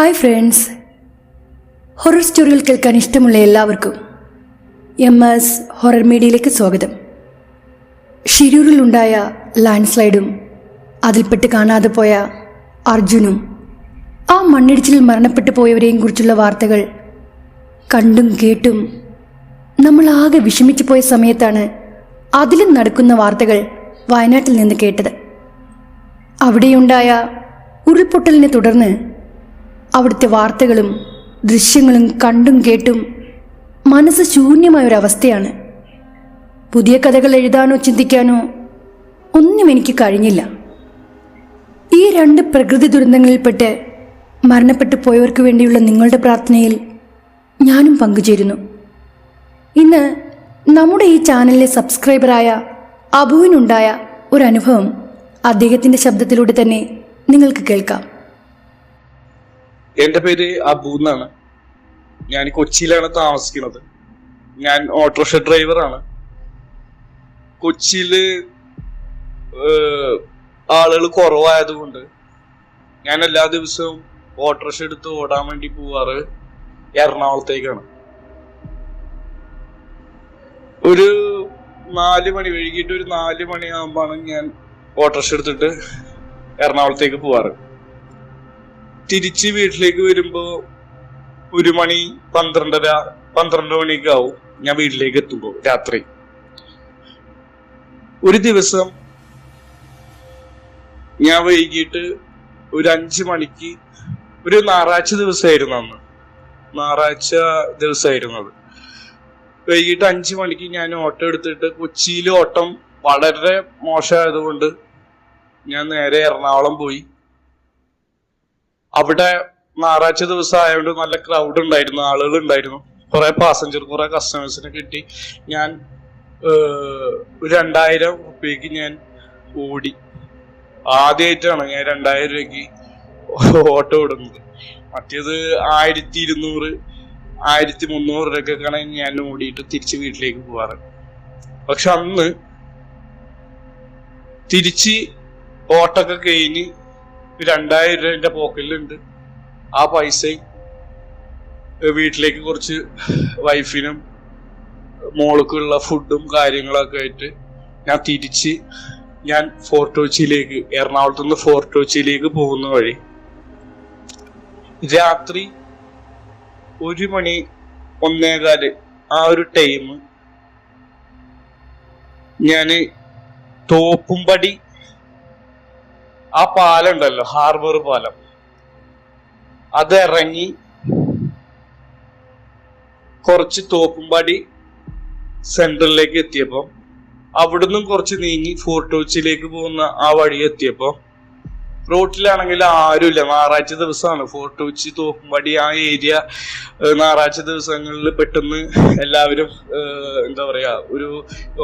Hi friends horror സ്റ്റോറികൾ കേൾക്കാൻ ഇഷ്ടമുള്ള എല്ലാവർക്കും എം എസ് ഹൊറർ മീഡിയയിലേക്ക് സ്വാഗതം. ഷിരൂരിലുണ്ടായ ലാൻഡ് സ്ലൈഡും അതിൽപ്പെട്ട് കാണാതെ പോയ അർജുനും ആ മണ്ണിടിച്ചിലിൽ മരണപ്പെട്ടു പോയവരെയും കുറിച്ചുള്ള വാർത്തകൾ കണ്ടും കേട്ടും നമ്മൾ ആകെ വിഷമിച്ചു പോയ സമയത്താണ് അതിലും നടക്കുന്ന വാർത്തകൾ വയനാട്ടിൽ നിന്ന് കേട്ടത്. അവിടെയുണ്ടായ ഉരുൾപൊട്ടലിനെ തുടർന്ന് അവിടുത്തെ വാർത്തകളും ദൃശ്യങ്ങളും കണ്ടും കേട്ടും മനസ്സ് ശൂന്യമായ ഒരു അവസ്ഥയാണ് പുതിയ കഥകൾ എഴുതാനോ ചിന്തിക്കാനോ ഒന്നും എനിക്ക് കഴിഞ്ഞില്ല. ഈ രണ്ട് പ്രകൃതി ദുരന്തങ്ങളിൽപ്പെട്ട് മരണപ്പെട്ടു പോയവർക്ക് വേണ്ടിയുള്ള നിങ്ങളുടെ പ്രാർത്ഥനയിൽ ഞാനും പങ്കുചേരുന്നു. ഇന്ന് നമ്മുടെ ഈ ചാനലിലെ സബ്സ്ക്രൈബറായ അബുവിനുണ്ടായ ഒരു അനുഭവം അദ്ദേഹത്തിന്റെ ശബ്ദത്തിലൂടെ തന്നെ നിങ്ങൾക്ക് കേൾക്കാം. എന്റെ പേര് അബു എന്നാണ്. ഞാൻ കൊച്ചിയിലാണ് താമസിക്കുന്നത്. ഞാൻ ഓട്ടോറിക്ഷ ഡ്രൈവറാണ് കൊച്ചിയിൽ ആളുകൾ കുറവായതുകൊണ്ട് ഞാൻ എല്ലാ ദിവസവും ഓട്ടോറിക്ഷ എടുത്ത് ഓടാൻ വേണ്ടി പോവാറ് എറണാകുളത്തേക്കാണ്. ഒരു നാല് മണി വൈകിട്ട് ഒരു നാല് മണിയാകുമ്പോഴാണ് ഞാൻ ഓട്ടോറിക്ഷ എടുത്തിട്ട് എറണാകുളത്തേക്ക് പോവാറ്. തിരിച്ച് വീട്ടിലേക്ക് വരുമ്പോ ഒരു മണി പന്ത്രണ്ടര പന്ത്രണ്ട് മണിയൊക്കെ ആവും ഞാൻ വീട്ടിലേക്ക് എത്തുമ്പോ രാത്രി. ഒരു ദിവസം ഞാൻ വൈകിട്ട് ഒരു അഞ്ചു മണിക്ക് ഒരു ഞായറാഴ്ച ദിവസമായിരുന്നു അന്ന്. ഞായറാഴ്ച ദിവസമായിരുന്നു അത്. വൈകിട്ട് അഞ്ചു മണിക്ക് ഞാൻ ഓട്ടം എടുത്തിട്ട് കൊച്ചിയിൽ ഓട്ടം വളരെ മോശമായതുകൊണ്ട് ഞാൻ നേരെ എറണാകുളം പോയി. അവിടെ ഞായറാഴ്ച ദിവസം ആയതുകൊണ്ട് നല്ല ക്രൗഡ് ഉണ്ടായിരുന്നു ആളുകൾ ഉണ്ടായിരുന്നു. കുറെ പാസഞ്ചർ കുറെ കസ്റ്റമേഴ്സിനെ കിട്ടി. ഞാൻ ഒരു രണ്ടായിരം റുപ്യക്ക് ഞാൻ ഓടി. ആദ്യമായിട്ടാണ് ഞാൻ രണ്ടായിരം രൂപയ്ക്ക് ഓട്ടോ ഓടുന്നത്. മറ്റേത് ആയിരത്തി ഇരുന്നൂറ് ആയിരത്തി മുന്നൂറ് രൂപയ്ക്കൊക്കെയാണ് ഞാൻ ഓടിയിട്ട് തിരിച്ച് വീട്ടിലേക്ക് പോവാറ്. പക്ഷെ അന്ന് തിരിച്ച് ഓട്ടൊക്കെ കഴിഞ്ഞ് രണ്ടായിരം രൂപ എന്റെ പോക്കറ്റിലുണ്ട്. ആ പൈസയും വീട്ടിലേക്ക് കുറച്ച് വൈഫിനും മോൾക്കുള്ള ഫുഡും കാര്യങ്ങളൊക്കെ ആയിട്ട് ഞാൻ തിരിച്ച് ഞാൻ ഫോർട്ട് കൊച്ചിയിലേക്ക് എറണാകുളത്ത് നിന്ന് ഫോർട്ട് കൊച്ചിയിലേക്ക് പോകുന്ന വഴി രാത്രി ഒരു മണി ഒന്നേകാൽ ആ ഒരു ടൈം ഞാൻ തോപ്പുംപടി ആ പാലം ഉണ്ടല്ലോ ഹാർബർ പാലം. അത് ഇറങ്ങി കുറച്ച് തോപ്പുംപാടി സെൻട്രലിലേക്ക് എത്തിയപ്പോ അവിടുന്ന് കുറച്ച് നീങ്ങി ഫോർട്ട് കൊച്ചിയിലേക്ക് പോകുന്ന ആ വഴി എത്തിയപ്പോ റോട്ടിലാണെങ്കിൽ ആരുമില്ല. ഞായറാഴ്ച ദിവസമാണ്. ഫോർട്ട് കൊച്ചി തോപ്പുംപാടി ആ ഏരിയ ഞായറാഴ്ച ദിവസങ്ങളിൽ പെട്ടെന്ന് എല്ലാവരും എന്താ പറയാ ഒരു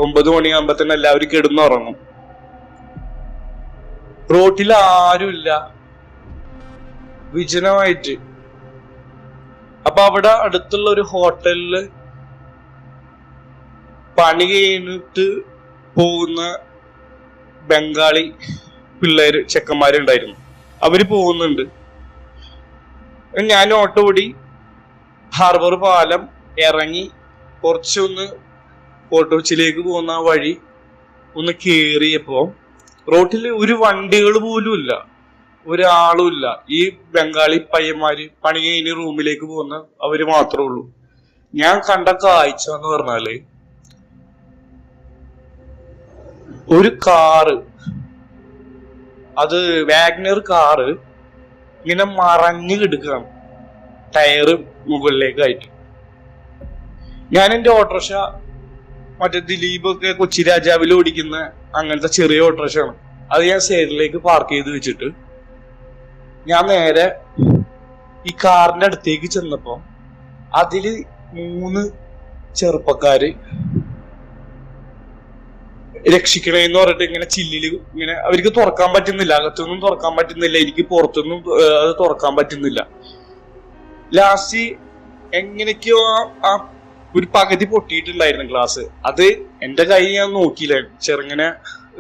ഒമ്പത് മണിയാകുമ്പോ തന്നെ എല്ലാവരും കിടന്നുറങ്ങും. റോട്ടിൽ ആരുമില്ല. വിജനമായിട്ട്. അപ്പൊ അവിടെ അടുത്തുള്ള ഒരു ഹോട്ടലിൽ പണി കഴിഞ്ഞിട്ട് പോകുന്ന ബംഗാളി പിള്ളേര് ചെക്കന്മാരുണ്ടായിരുന്നു. അവർ പോകുന്നുണ്ട്. ഞാൻ ഓട്ടോ ഓടി ഹാർബർ പാലം ഇറങ്ങി കുറച്ചൊന്ന് ഓട്ടോച്ചിലേക്ക് പോകുന്ന വഴി ഒന്ന് കേറിയപ്പോ റോട്ടിൽ ഒരു വണ്ടികൾ പോലും ഇല്ല. ഒരാളും ഇല്ല ഈ ബംഗാളി പയ്യന്മാര് പണി കഴിഞ്ഞ് റൂമിലേക്ക് പോകുന്ന അവർ മാത്രമേ ഉള്ളൂ. ഞാൻ കണ്ട കാഴ്ച എന്ന് പറഞ്ഞാൽ ഒരു കാറ്. അത് വാഗ്നർ കാറ് ഇങ്ങനെ മറഞ്ഞു കിടക്കുകയാണ്. ടയറ് മുകളിലേക്കായിട്ട്. ഞാൻ എന്റെ ഓട്ടോറിക്ഷ മറ്റേ ദിലീപ് ഒക്കെ കൊച്ചി രാജാവിൽ ഓടിക്കുന്ന അങ്ങനത്തെ ചെറിയ ഓട്ടോറിക്ഷയാണ്. അത് ഞാൻ സൈഡിലേക്ക് പാർക്ക് ചെയ്ത് വെച്ചിട്ട് ഞാൻ നേരെ ഈ കാറിന്റെ അടുത്തേക്ക് ചെന്നപ്പോ അതിൽ മൂന്ന് ചെറുപ്പക്കാര് രക്ഷിക്കണേന്ന് പറഞ്ഞിട്ട് ഇങ്ങനെ ചില്ലിൽ ഇങ്ങനെ അവർക്ക് തുറക്കാൻ പറ്റുന്നില്ല അകത്തൊന്നും തുറക്കാൻ പറ്റുന്നില്ല എനിക്ക് പുറത്തൊന്നും അത് തുറക്കാൻ പറ്റുന്നില്ല. ലാസ്റ്റ് എങ്ങനെയൊക്കെയോ ആ ഒരു പകുതി പൊട്ടിയിട്ടുണ്ടായിരുന്നു ഗ്ലാസ് അത് എന്റെ കൈ ഞാൻ നോക്കിയില്ല. ചെറുങ്ങനെ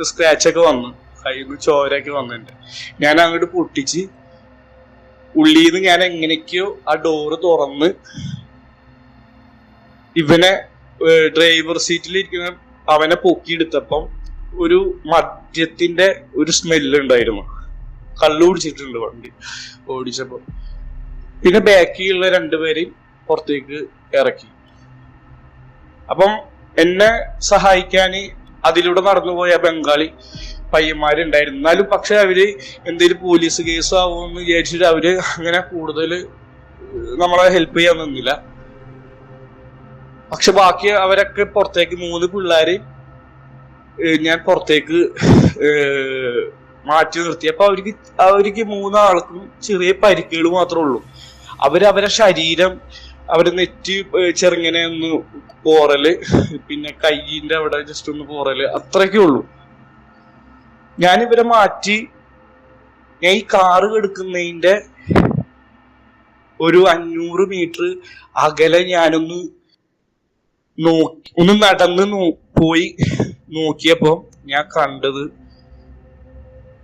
സ്ക്രാച്ച് ഒക്കെ വന്നു. കൈ നിന്ന് ചോരയൊക്കെ ഞാൻ അങ്ങോട്ട് പൊട്ടിച്ച് ഉള്ളിന്ന് ഞാൻ എങ്ങനെയൊക്കെയോ ആ ഡോറ് തുറന്ന് ഇവനെ ഡ്രൈവർ സീറ്റിൽ ഇരിക്കുന്ന അവനെ പൊക്കിയെടുത്തപ്പം ഒരു മദ്യത്തിന്റെ ഒരു സ്മെല്ല് ഉണ്ടായിരുന്നു. കള്ളു കുടിച്ചിട്ടുണ്ട് വണ്ടി. ഓടിച്ചപ്പോ. പിന്നെ ബാക്കിയുള്ള രണ്ടുപേരെയും പുറത്തേക്ക് ഇറക്കി. അപ്പം എന്നെ സഹായിക്കാൻ അതിലൂടെ നടന്നുപോയ ബംഗാളി പയ്യന്മാരുണ്ടായിരുന്നു. എന്നാലും പക്ഷെ അവർ എന്തെങ്കിലും പോലീസ് കേസ് ആവുമെന്ന് വിചാരിച്ചിട്ട് അവർ അങ്ങനെ കൂടുതൽ നമ്മളെ ഹെൽപ്പ് ചെയ്യാൻ നിന്നില്ല. പക്ഷെ ബാക്കി അവരൊക്കെ പുറത്തേക്ക് മൂന്ന് പിള്ളേര് ഞാൻ പുറത്തേക്ക് മാറ്റി നിർത്തി. അപ്പൊ അവർക്ക് അവർക്ക് മൂന്നാൾക്കും ചെറിയ പരിക്കുകൾ മാത്രമേ ഉള്ളൂ. അവരവരെ ശരീരം അവരെ നെറ്റി ചെറുങ്ങനെ ഒന്ന് പോറൽ പിന്നെ കൈയിന്റെ അവിടെ ജസ്റ്റ് ഒന്ന് പോറൽ അത്രയൊക്കെ ഉള്ളൂ. ഞാൻ ഇവരെ മാറ്റി ഞാൻ ഈ കാറ് എടുക്കുന്നതിന്റെ ഒരു അഞ്ഞൂറ് മീറ്റർ അകലെ ഞാനൊന്ന് നോക്കി ഒന്ന് നടന്ന് നോ- പോയി നോക്കിയപ്പോ ഞാൻ കണ്ടത്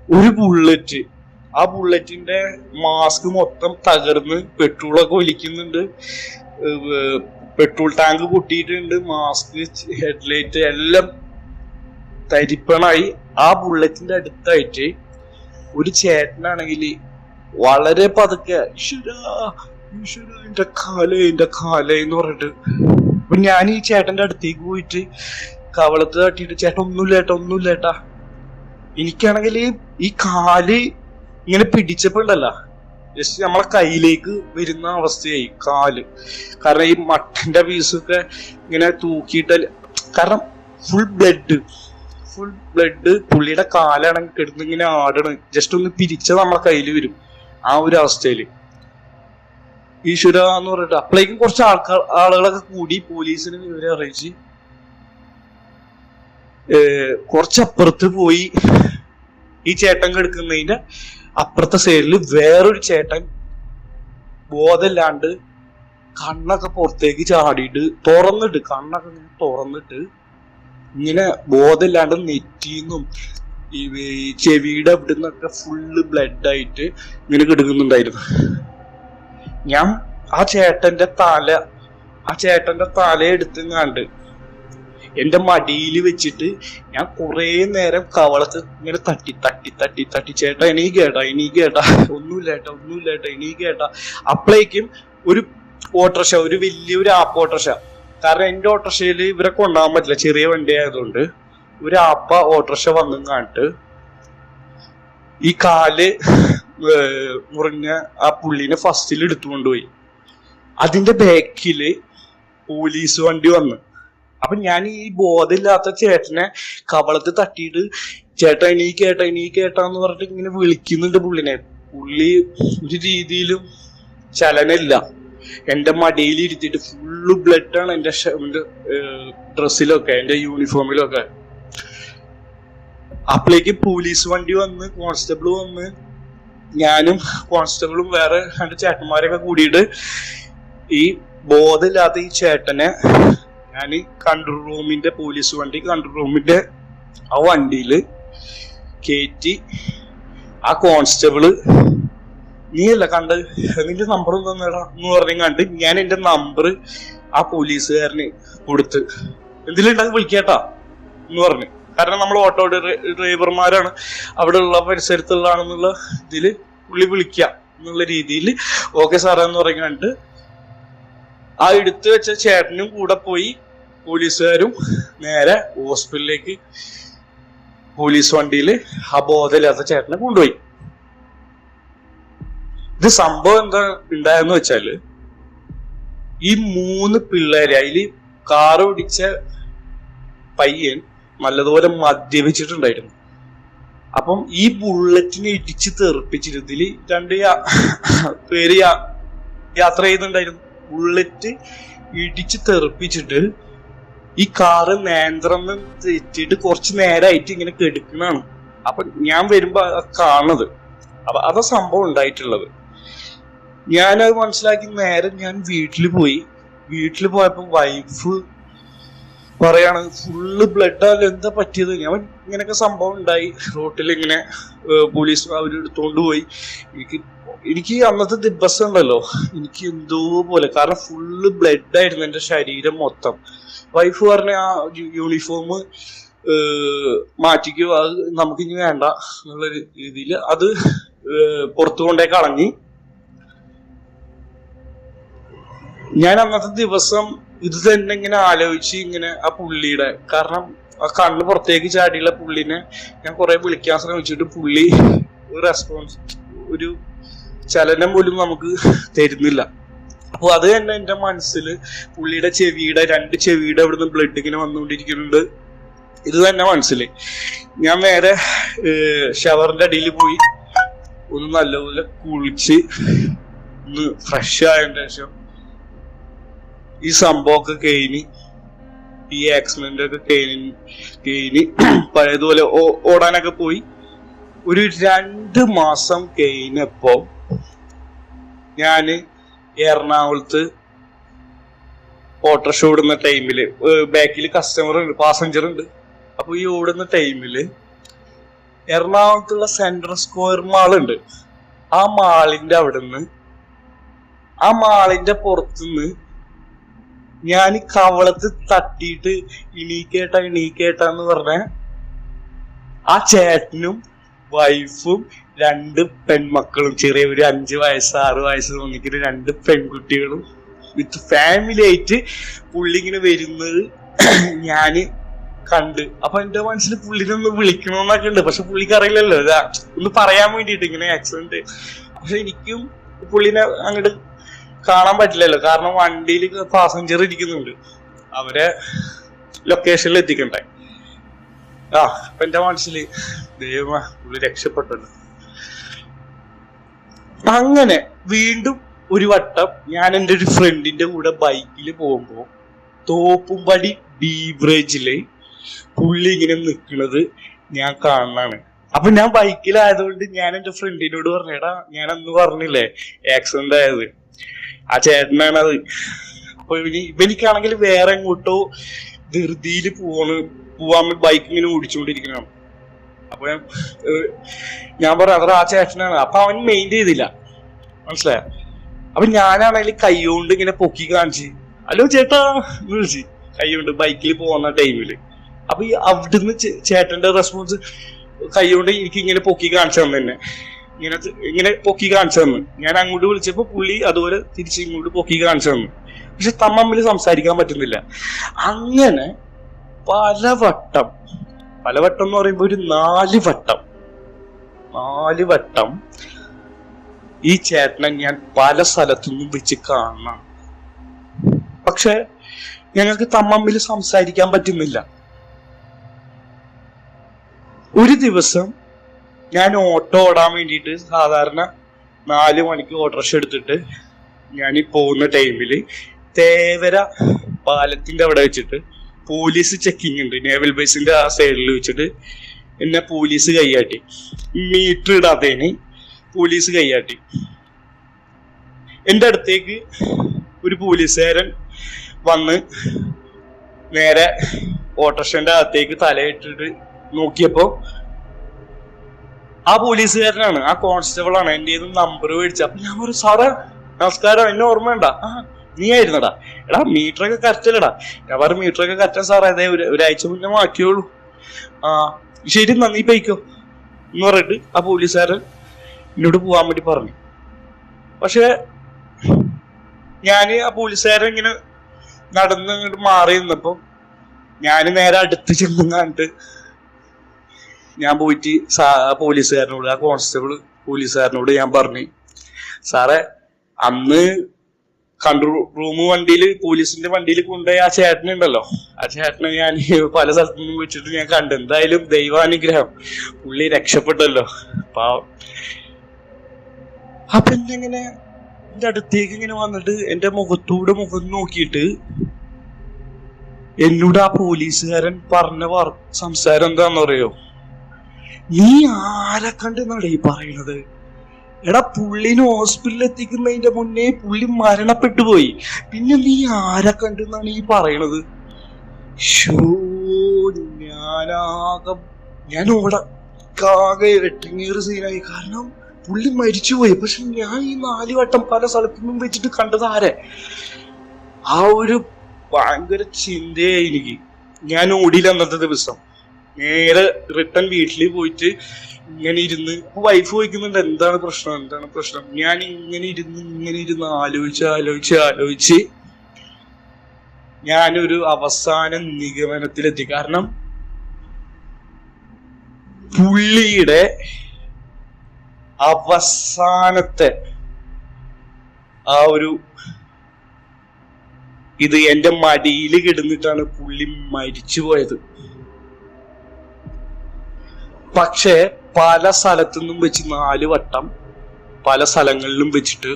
ഒരു ബുള്ളറ്റ് ആ ബുള്ളറ്റിന്റെ മാസ്ക് മൊത്തം തകർന്ന് പെട്രോളൊക്കെ ഒലിക്കുന്നുണ്ട്. പെട്രോൾ ടാങ്ക് പൊട്ടിയിട്ടുണ്ട്. മാസ്ക് ഹെഡ്ലൈറ്റ് എല്ലാം തരിപ്പണായി. ആ ബുള്ളറ്റിന്റെ അടുത്തായിട്ട് ഒരു ചേട്ടനാണെങ്കിൽ വളരെ പതുക്കെ എന്റെ കാല എന്റെ കാല എന്ന് പറഞ്ഞിട്ട് അപ്പൊ ഞാൻ ഈ ചേട്ടന്റെ അടുത്തേക്ക് പോയിട്ട് കവളത്ത് തട്ടിയിട്ട് ചേട്ടൻ ഒന്നുമില്ല ഏട്ടാ ഒന്നുമില്ല ഏട്ടാ. എനിക്കാണെങ്കിൽ ഈ കാൽ ഇങ്ങനെ പിടിച്ചപ്പോണ്ടല്ല ജസ്റ്റ് നമ്മളെ കയ്യിലേക്ക് വരുന്ന അവസ്ഥയായി കാൽ. കാരണം ഈ മട്ടന്റെ പീസൊക്കെ ഇങ്ങനെ തൂക്കിയിട്ട് കാരണം ഫുൾ ബ്ലഡ് ഫുൾ ബ്ലഡ് പുള്ളിയുടെ കാലാണ് കിടന്ന് ഇങ്ങനെ ആടണ്. ജസ്റ്റ് ഒന്ന് പിരിച്ച നമ്മളെ കയ്യിൽ വരും. ആ ഒരു അവസ്ഥയിൽ. ഈശ്വര എന്ന് പറഞ്ഞിട്ട് അപ്പോഴേക്കും കുറച്ച് ആൾക്കാർ ആളുകളൊക്കെ കൂടി പോലീസിന് വിവരം അറിയിച്ച് കുറച്ചപ്പുറത്ത് പോയി ഈ ചേട്ടൻ കിടക്കുന്നതിന്റെ അപ്പുറത്തെ സൈഡിൽ വേറൊരു ചേട്ടൻ ബോധമില്ലാണ്ട് കണ്ണൊക്കെ പുറത്തേക്ക് ചാടിയിട്ട് തുറന്നിട്ട് കണ്ണൊക്കെ ഇങ്ങനെ തുറന്നിട്ട് ഇങ്ങനെ ബോധമില്ലാണ്ട് നെറ്റിന്നും ഈ ചെവിയുടെ അവിടെ നിന്നൊക്കെ ഫുള്ള് ആയിട്ട് ഇങ്ങനെ കിടക്കുന്നുണ്ടായിരുന്നു. ഞാൻ ആ ചേട്ടന്റെ തല ആ ചേട്ടന്റെ തല എടുത്തുങ്ങാണ്ട് എന്റെ മടിയിൽ വെച്ചിട്ട് ഞാൻ കുറേ നേരം കവളത്ത് ഇങ്ങനെ തട്ടി തട്ടി തട്ടി തട്ടി. ചേട്ടാ ഇനി കേട്ടാ ഇനി കേട്ടാ. ഒന്നുമില്ല ഏട്ടാ ഒന്നുമില്ല ഏട്ടാ ഇനി കേട്ടാ. അപ്പോഴേക്കും ഒരു ഓട്ടോറിക്ഷ ഒരു വലിയൊരു ആപ്പ് ഓട്ടോറിക്ഷ. കാരണം എന്റെ ഓട്ടോറിക്ഷയിൽ ഇവരെ കൊണ്ടുപോകാൻ പറ്റില്ല. ചെറിയ വണ്ടി ആയതുകൊണ്ട് ഒരു ആപ്പ ഓട്ടോറിക്ഷ വന്നു കാണിട്ട് ഈ കാൽ മുറിഞ്ഞ ആ പുള്ളിനെ ഫസ്റ്റിൽ എടുത്തുകൊണ്ടുപോയി അതിന്റെ ബാക്കിൽ പോലീസ് വണ്ടി വന്ന്. അപ്പൊ ഞാൻ ഈ ബോധമില്ലാത്ത ചേട്ടനെ കവളത്ത് തട്ടിയിട്ട് ചേട്ടാ ഇനി കേട്ടാ ഇനി കേട്ടാന്ന് പറഞ്ഞിട്ട് ഇങ്ങനെ വിളിക്കുന്നുണ്ട് പുള്ളിനെ. പുള്ളി ഒരു രീതിയിലും ചലനമില്ല. എന്റെ മടിയിൽ ഇരുത്തിയിട്ട് ഫുള്ള് ബ്ലഡ് ആണ് എന്റെ ഡ്രസ്സിലൊക്കെ എന്റെ യൂണിഫോമിലൊക്കെ അപ്പോഴേക്ക് പോലീസ് വണ്ടി വന്ന് കോൺസ്റ്റബിൾ വന്ന് ഞാനും കോൺസ്റ്റബിളും വേറെ രണ്ട് ചേട്ടന്മാരൊക്കെ കൂടിയിട്ട് ഈ ബോധമില്ലാത്ത ഈ ചേട്ടനെ ഞാൻ കൺട്രോൾ റൂമിന്റെ പോലീസ് വണ്ടി കൺട്രോൾ റൂമിന്റെ ആ വണ്ടിയിൽ കയറ്റി ആ കോൺസ്റ്റബിൾ നീയല്ല കണ്ട് നിന്റെ നമ്പർ തന്നടാ എന്ന് പറഞ്ഞു കണ്ട് ഞാൻ എന്റെ നമ്പർ ആ പോലീസുകാരന് കൊടുത്ത്. എന്തിലുണ്ടാക്കി വിളിക്കാട്ടാ? എന്ന് പറഞ്ഞു. കാരണം നമ്മൾ ഓട്ടോ ഡ്രൈവർമാരാണ് അവിടെ ഉള്ള പരിസരത്തുള്ളതാണെന്നുള്ള ഇതിൽ പുള്ളി വിളിക്കാം എന്നുള്ള രീതിയിൽ ഓക്കെ സാറേ എന്ന് പറഞ്ഞു കണ്ട് ആ എടുത്തു വെച്ച ചേട്ടനും കൂടെ പോയി പോലീസുകാരും നേരെ ഹോസ്പിറ്റലിലേക്ക് പോലീസ് വണ്ടിയിൽ ആ ബോധമില്ലാത്ത ചേട്ടനെ കൊണ്ടുപോയി. ഇത് സംഭവം എന്താ ഉണ്ടായെന്ന് വെച്ചാൽ ഈ മൂന്ന് പിള്ളേര് അതിൽ കാറ് ഓടിച്ച പയ്യൻ നല്ലതുപോലെ മദ്യപിച്ചിട്ടുണ്ടായിരുന്നു. അപ്പം ഈ ബുള്ളറ്റിനെ ഇടിച്ച് തെറിപ്പിച്ചിരുന്നതിൽ രണ്ട് പേര് യാത്ര ചെയ്യുന്നുണ്ടായിരുന്നു. ബുള്ളറ്റ് ഇടിച്ച് തെറിപ്പിച്ചിട്ട് ഈ കാറ് നിയന്ത്രണം തെറ്റിയിട്ട് കുറച്ച് നേരമായിട്ട് ഇങ്ങനെ കെടുക്കണാണ്. അപ്പൊ ഞാൻ വരുമ്പോ കാണുന്നത്. അപ്പൊ അതാ സംഭവം ഉണ്ടായിട്ടുള്ളത്. ഞാനത് മനസ്സിലാക്കി നേരെ ഞാൻ വീട്ടിൽ പോയി. വീട്ടിൽ പോയപ്പോ വൈഫ് പറയാണ് ഫുള്ള് ബ്ലഡ് ആയാലും എന്താ പറ്റിയത്? ഞാൻ ഇങ്ങനെയൊക്കെ സംഭവം ഉണ്ടായി. റോട്ടിൽ ഇങ്ങനെ പോലീസ് അവർ എടുത്തോണ്ട് പോയി. എനിക്ക് എനിക്ക് അന്നത്തെ ദിവസം ഉണ്ടല്ലോ. എനിക്ക് എന്തോ പോലെ. കാരണം ഫുള്ള് ബ്ലഡ് ആയിരുന്നു എന്റെ ശരീരം മൊത്തം. വൈഫ് പറഞ്ഞ ആ യൂണിഫോം മാറ്റിക്കോ. അത് നമുക്കിനി വേണ്ട എന്നുള്ള രീതിയിൽ അത് പുറത്തു കൊണ്ടേ കളഞ്ഞ്. ഞാൻ അന്നത്തെ ദിവസം ഇത് തന്നെ ഇങ്ങനെ ആലോചിച്ച് ഇങ്ങനെ ആ പുള്ളിയുടെ കാരണം ആ കണ്ണ് പുറത്തേക്ക് ചാടിയുള്ള പുള്ളിനെ ഞാൻ കുറെ വിളിക്കാൻ ശ്രമിച്ചിട്ട് പുള്ളി ഒരു റെസ്പോൺസ് ഒരു ചലനം പോലും നമുക്ക് തരുന്നില്ല. അപ്പൊ അത് തന്നെ എന്റെ മനസ്സിൽ പുള്ളിയുടെ ചെവിയുടെ രണ്ട് ചെവിയുടെ അവിടുന്ന് ബ്ലഡ് ഇങ്ങനെ വന്നുകൊണ്ടിരിക്കുന്നുണ്ട്. ഇത് തന്നെ മനസ്സിൽ ഞാൻ നേരെ ഷവറിന്റെ അടിയിൽ പോയി. ഒന്ന് നല്ലപോലെ കുളിച്ച് ഒന്ന് ഫ്രഷ് ആയതിനു ശേഷം ഈ സംഭവമൊക്കെ കഴിഞ്ഞ് ഈ ആക്സിഡന്റ് ഒക്കെ കഴിഞ്ഞ് കഴിഞ്ഞ് പഴയതുപോലെ ഓടാനൊക്കെ പോയി. ഒരു രണ്ട് മാസം കഴിഞ്ഞപ്പോ ഞാൻ എറണാകുളത്ത് ഓട്ടോറിക്ഷ ഓടുന്ന ടൈമിൽ ബാക്കിൽ കസ്റ്റമർ ഉണ്ട് പാസഞ്ചർ ഉണ്ട്. അപ്പൊ ഈ ഓടുന്ന ടൈമിൽ എറണാകുളത്തുള്ള സെൻട്രൽ സ്ക്വയർ മാളുണ്ട് ആ മാളിന്റെ അവിടുന്ന് ആ മാളിന്റെ പുറത്തുനിന്ന് ഞാൻ കവളത്ത് തട്ടിയിട്ട് ഇണീക്കേട്ട ഇണീക്കേട്ട എന്ന് പറഞ്ഞ ആ ചേട്ടനും വൈഫും രണ്ട് പെൺമക്കളും ചെറിയ ഒരു അഞ്ച് വയസ്സ് ആറ് വയസ്സ് തോന്നിക്കുന്ന രണ്ട് പെൺകുട്ടികളും വിത്ത് ഫാമിലി ആയിട്ട് പുള്ളി ഇങ്ങനെ വരുന്നത് ഞാൻ കണ്ട്. അപ്പൊ എന്റെ മനസ്സിൽ പുള്ളിനെ ഒന്ന് വിളിക്കണമെന്നൊക്കെ ഉണ്ട്. പക്ഷെ പുള്ളിക്ക് അറിയില്ലല്ലോ. ഇതാ ഒന്ന് പറയാൻ വേണ്ടിയിട്ട് ഇങ്ങനെ ആക്സിഡന്റ് പക്ഷെ എനിക്കും പുള്ളിനെ അങ്ങോട്ട് കാണാൻ പറ്റില്ലല്ലോ. കാരണം വണ്ടിയിൽ പാസഞ്ചർ ഇരിക്കുന്നുണ്ട്. അവരെ ലൊക്കേഷനിൽ എത്തിക്കണ്ടേ ആ അപ്പൊ എന്റെ മനസ്സിൽ ദൈവമാ പുള്ളി രക്ഷപ്പെട്ടല്ലോ. അങ്ങനെ വീണ്ടും ഒരു വട്ടം ഞാൻ എന്റെ ഒരു ഫ്രണ്ടിന്റെ കൂടെ ബൈക്കിൽ പോകുമ്പോ തോപ്പുംപടി ബീവറേജിൽ പുള്ളി ഇങ്ങനെ നിൽക്കുന്നത് ഞാൻ കാണാണ്. അപ്പൊ ഞാൻ ബൈക്കിലായതുകൊണ്ട് ഞാൻ എന്റെ ഫ്രണ്ടിനോട് പറഞ്ഞേടാ ഞാൻ അന്ന് പറഞ്ഞില്ലേ ആക്സിഡന്റ് ആയത്? ആ ചേട്ടനാണ് അത് അപ്പൊ ഇവന് ഇവനിക്കാണെങ്കിൽ വേറെ എങ്ങോട്ടോ ധൃതിയിൽ പോവാണ് പോവാൻ ബൈക്ക് ഇങ്ങനെ ഓടിച്ചുകൊണ്ടിരിക്കുന്നതാണ് അപ്പൊ ഞാൻ, ഞാൻ പറഞ്ഞു അത്ര ആ ചേട്ടനാണ്. അപ്പൊ അവൻ മെയിൻ ചെയ്തില്ല. മനസ്സിലായ? അപ്പൊ ഞാനാണെങ്കിൽ കൈ കൊണ്ട് ഇങ്ങനെ പൊക്കി കാണിച്ച് ഹലോ ചേട്ടാ വിളിച്ച് കൈ കൊണ്ട് ബൈക്കിൽ പോകുന്ന ടൈമിൽ അപ്പൊ ഈ അവിടുന്ന് ചേട്ടന്റെ റെസ്പോൺസ് കൈ കൊണ്ട് എനിക്ക് ഇങ്ങനെ പൊക്കി കാണിച്ചു തന്നെ ഇങ്ങനെ ഇങ്ങനെ പൊക്കി കാണിച്ചു തന്നു. ഞാൻ അങ്ങോട്ട് വിളിച്ചപ്പോ പുള്ളി അതുപോലെ തിരിച്ച് ഇങ്ങോട്ട് പൊക്കി കാണിച്ചു തന്നു. പക്ഷെ തമ്മിൽ സംസാരിക്കാൻ പറ്റുന്നില്ല. അങ്ങനെ പലവട്ടം പലവട്ടം എന്ന് പറയുമ്പോ ഒരു നാല് വട്ടം. നാല് വട്ടം ഈ ചേട്ടനെ ഞാൻ പല സ്ഥലത്തുനിന്നും വെച്ച് കാണണം. പക്ഷെ ഞങ്ങൾക്ക് തമ്മിൽ സംസാരിക്കാൻ പറ്റുന്നില്ല. ഒരു ദിവസം ഞാൻ ഓട്ടോ ഓടാൻ വേണ്ടിയിട്ട് സാധാരണ നാല് മണിക്ക് ഓട്ടോറിക്ഷ എടുത്തിട്ട് ഞാൻ ഈ പോകുന്ന ടൈമിൽ തേവര പാലത്തിന്റെ അവിടെ വെച്ചിട്ട് പോലീസ് ചെക്കിംഗ് ഉണ്ട്. നേവൽ ബേസിന്റെ ആ സൈഡിൽ വെച്ചിട്ട് എന്നെ പോലീസ് കൈയാട്ടി. മീറ്റർ ഇടാത്തതിന് പോലീസ് കൈയാട്ടി. എന്റെ അടുത്തേക്ക് ഒരു പോലീസുകാരൻ വന്ന് നേരെ ഓട്ടോറിക്ഷന്റെ അകത്തേക്ക് തലയിട്ടിട്ട് നോക്കിയപ്പോ ആ പോലീസുകാരനാണ്. ആ കോൺസ്റ്റബിൾ ആണ്. എന്റെ നമ്പർ മേടിച്ചു അപ്പൊ ഞാൻ ഒരു സാറേ നമസ്കാരം. എന്നെ ഓർമ്മയുണ്ടാ? ആ നീ ആയിരുന്നടാ. എടാ മീറ്റർ ഒക്കെ കറക്റ്റല്ലടാ ഞാൻ പറഞ്ഞു മീറ്റർ ഒക്കെ കറക്റ്റാ സാറേ അതെ ഒരു ഒരാഴ്ച മുന്നേ മാറ്റിയോളൂ. ആ ശരി നന്ദി പൈക്കോ എന്ന് പറഞ്ഞിട്ട് ആ പോലീസുകാരൻ എന്നോട് പോവാൻ വേണ്ടി പറഞ്ഞു. പക്ഷെ ഞാൻ ആ പോലീസുകാരൻ ഇങ്ങനെ നടന്ന് ഇങ്ങോട്ട് മാറി നിന്നപ്പോ ഞാൻ നേരെ അടുത്ത് ചെന്ന് കണ്ടിട്ട് ഞാൻ പോയിട്ട് സാ- പോലീസുകാരനോട് ആ കോൺസ്റ്റബിൾ പോലീസുകാരനോട് ഞാൻ പറഞ്ഞു സാറേ അന്ന് കൺട്രോൾ റൂം വണ്ടിയിൽ പോലീസിന്റെ വണ്ടിയിൽ കൊണ്ടുപോയി ആ ചേട്ടനുണ്ടല്ലോ. ആ ചേട്ടനെ ഞാൻ പല സ്ഥലത്തു നിന്നും വെച്ചിട്ട് ഞാൻ കണ്ടു. എന്തായാലും ദൈവാനുഗ്രഹം. പുള്ളി രക്ഷപ്പെട്ടല്ലോ. പാവം അപ്പൊ എന്നെങ്ങനെ എന്റെ അടുത്തേക്ക് ഇങ്ങനെ വന്നിട്ട് എന്റെ മുഖത്തൂടെ മുഖം നോക്കിയിട്ട് എന്നോട് ആ പോലീസുകാരൻ പറഞ്ഞ സംസാരം എന്താന്ന് പറയോ നീ ആരെ കണ്ടെന്നാണ് ഈ പറയണത് എടാ പുള്ളിനെ ഹോസ്പിറ്റലിൽ എത്തിക്കുന്നതിന്റെ മുന്നേ പുള്ളി മരണപ്പെട്ടു പോയി. പിന്നെ നീ ആരെ കണ്ടെന്നാണ് ഈ പറയണത്? ഞാനാകെ ഞാൻ ഓട എട്ടിങ്ങേറ് സീനായി കാരണം പുള്ളി മരിച്ചു പോയി പക്ഷെ ഞാൻ ഈ നാല് വട്ടം പല സ്ഥലത്തുനിന്നും വെച്ചിട്ട് കണ്ടത് ആരെ? ആ ഒരു ഭയങ്കര ചിന്തയായി എനിക്ക്. ഞാൻ ഓടിയില്ല അന്നത്തെ ദിവസം. നേരെ റിട്ടേൺ വീട്ടിൽ പോയിട്ട് ഇങ്ങനെ ഇരുന്ന് വൈഫ് ചോദിക്കുന്നുണ്ട് എന്താണ് പ്രശ്നം? എന്താണ് പ്രശ്നം? ഞാൻ ഇങ്ങനെ ഇരുന്ന് ഇങ്ങനെ ഇരുന്ന് ആലോചിച്ച് ആലോചിച്ച് ആലോചിച്ച് ഞാനൊരു അവസാന നിഗമനത്തിലെത്തി. കാരണം പുള്ളിയുടെ അവസാനത്തെ ആ ഒരു ഇത് എന്റെ മടിയിൽ കിടന്നിട്ടാണ് പുള്ളി മരിച്ചു പോയത് പക്ഷേ പല സ്ഥലത്തു നിന്നും വെച്ച് നാല് വട്ടം പല സ്ഥലങ്ങളിലും വെച്ചിട്ട്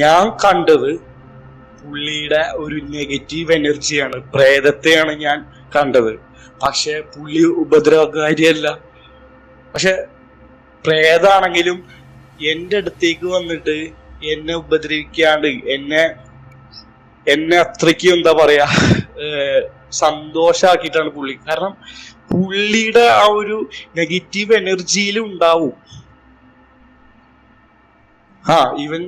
ഞാൻ കണ്ടത് പുള്ളിയുടെ ഒരു നെഗറ്റീവ് എനർജിയാണ് പ്രേതത്തെയാണ് ഞാൻ കണ്ടത്. പക്ഷെ പുള്ളി ഉപദ്രവകാരിയല്ല. പക്ഷെ പ്രേതാണെങ്കിലും എന്റെ അടുത്തേക്ക് വന്നിട്ട് എന്നെ ഉപദ്രവിക്കാണ്ട് എന്നെ എന്നെ അത്രയ്ക്ക് എന്താ പറയാ സന്തോഷാക്കിയിട്ടാണ് പുള്ളി. കാരണം പുള്ളിയുടെ ആ ഒരു നെഗറ്റീവ് എനർജിയിൽ ഉണ്ടാവും. ആ ഈവൻ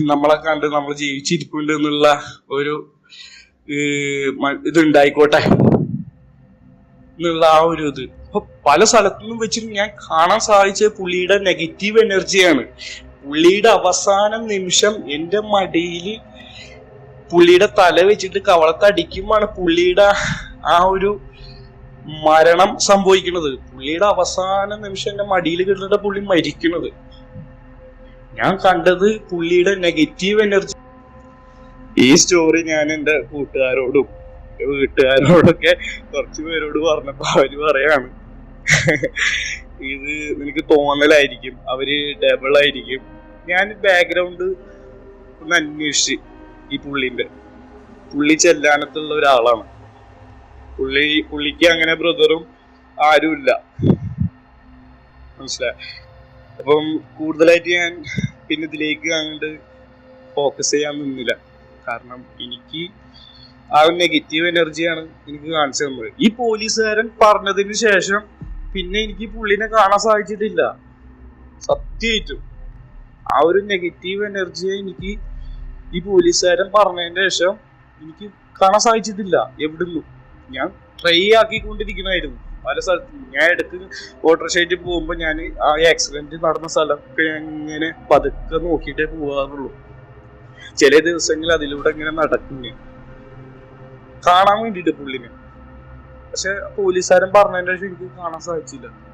നമ്മളെ കണ്ട് നമ്മൾ ജീവിച്ചിരിപ്പുണ്ട് എന്നുള്ള ഒരു ഇതുണ്ടായിക്കോട്ടെ. എന്നുള്ള ആ ഒരു ഇത്. അപ്പൊ പല സ്ഥലത്തുനിന്നും വെച്ചിട്ട് ഞാൻ കാണാൻ സാധിച്ച പുള്ളിയുടെ നെഗറ്റീവ് എനർജിയാണ്. പുള്ളിയുടെ അവസാന നിമിഷം എന്റെ മടിയിൽ പുള്ളിയുടെ തല വെച്ചിട്ട് കവളത്തടിക്കുമ്പോൾ പുള്ളിയുടെ ആ ഒരു മരണം സംഭവിക്കുന്നത്. പുള്ളിയുടെ അവസാന നിമിഷം എന്റെ മടിയിൽ കിടന്നിട്ട് പുള്ളി മരിക്കുന്നത്. ഞാൻ കണ്ടത് പുള്ളിയുടെ നെഗറ്റീവ് എനർജി ഈ സ്റ്റോറി ഞാൻ എന്റെ കൂട്ടുകാരോടും വീട്ടുകാരോടൊക്കെ കുറച്ച് പേരോട് പറഞ്ഞപ്പോ അവർ പറയാണ് ഇത് നിനക്ക് തോന്നലായിരിക്കും. അവർ ഡബിൾ ആയിരിക്കും. ഞാൻ ബാക്ക്ഗ്രൗണ്ട് ഒന്ന് അന്വേഷിച്ച് ഈ പുള്ളിന്റെ പുള്ളി ചെല്ലാനത്തുള്ള ഒരാളാണ്. പുള്ളി പുള്ളിക്ക് അങ്ങനെ ബ്രദറും ആരുമില്ല. മനസ്സിലായി? അപ്പം കൂടുതലായിട്ട് ഞാൻ പിന്നെ ഇതിലേക്ക് അങ്ങോട്ട് ഫോക്കസ് ചെയ്യാൻ നിന്നില്ല. കാരണം എനിക്ക് ആ ഒരു നെഗറ്റീവ് എനർജിയാണ് എനിക്ക് കാണിച്ചു തന്നത് ഈ പോലീസുകാരൻ പറഞ്ഞതിന് ശേഷം പിന്നെ എനിക്ക് പുള്ളിനെ കാണാൻ സാധിച്ചിട്ടില്ല. സത്യമായിട്ടും ആ ഒരു നെഗറ്റീവ് എനർജിയെ എനിക്ക് ഈ പോലീസുകാരൻ പറഞ്ഞതിന് ശേഷം എനിക്ക് കാണാൻ സാധിച്ചിട്ടില്ല എവിടുന്നു. ഞാൻ ട്രൈ ആക്കിക്കൊണ്ടിരിക്കണമായിരുന്നു പല സ്ഥലത്തും. ഞാൻ ഇടയ്ക്ക് ഓട്ടോറിക്ഷയായിട്ട് പോകുമ്പോൾ ഞാൻ ആ ആക്സിഡന്റ് നടന്ന സ്ഥലമൊക്കെ ഇങ്ങനെ പതുക്കെ നോക്കിയിട്ടേ പോകാറുള്ളൂ ചില ദിവസങ്ങളിൽ അതിലൂടെ ഇങ്ങനെ നടക്കുന്നു. കാണാൻ വേണ്ടിയിട്ട് പുള്ളിനെ. പക്ഷെ പോലീസുകാരൻ പറഞ്ഞതിന്റെ ശേഷം കാണാൻ സാധിച്ചില്ല.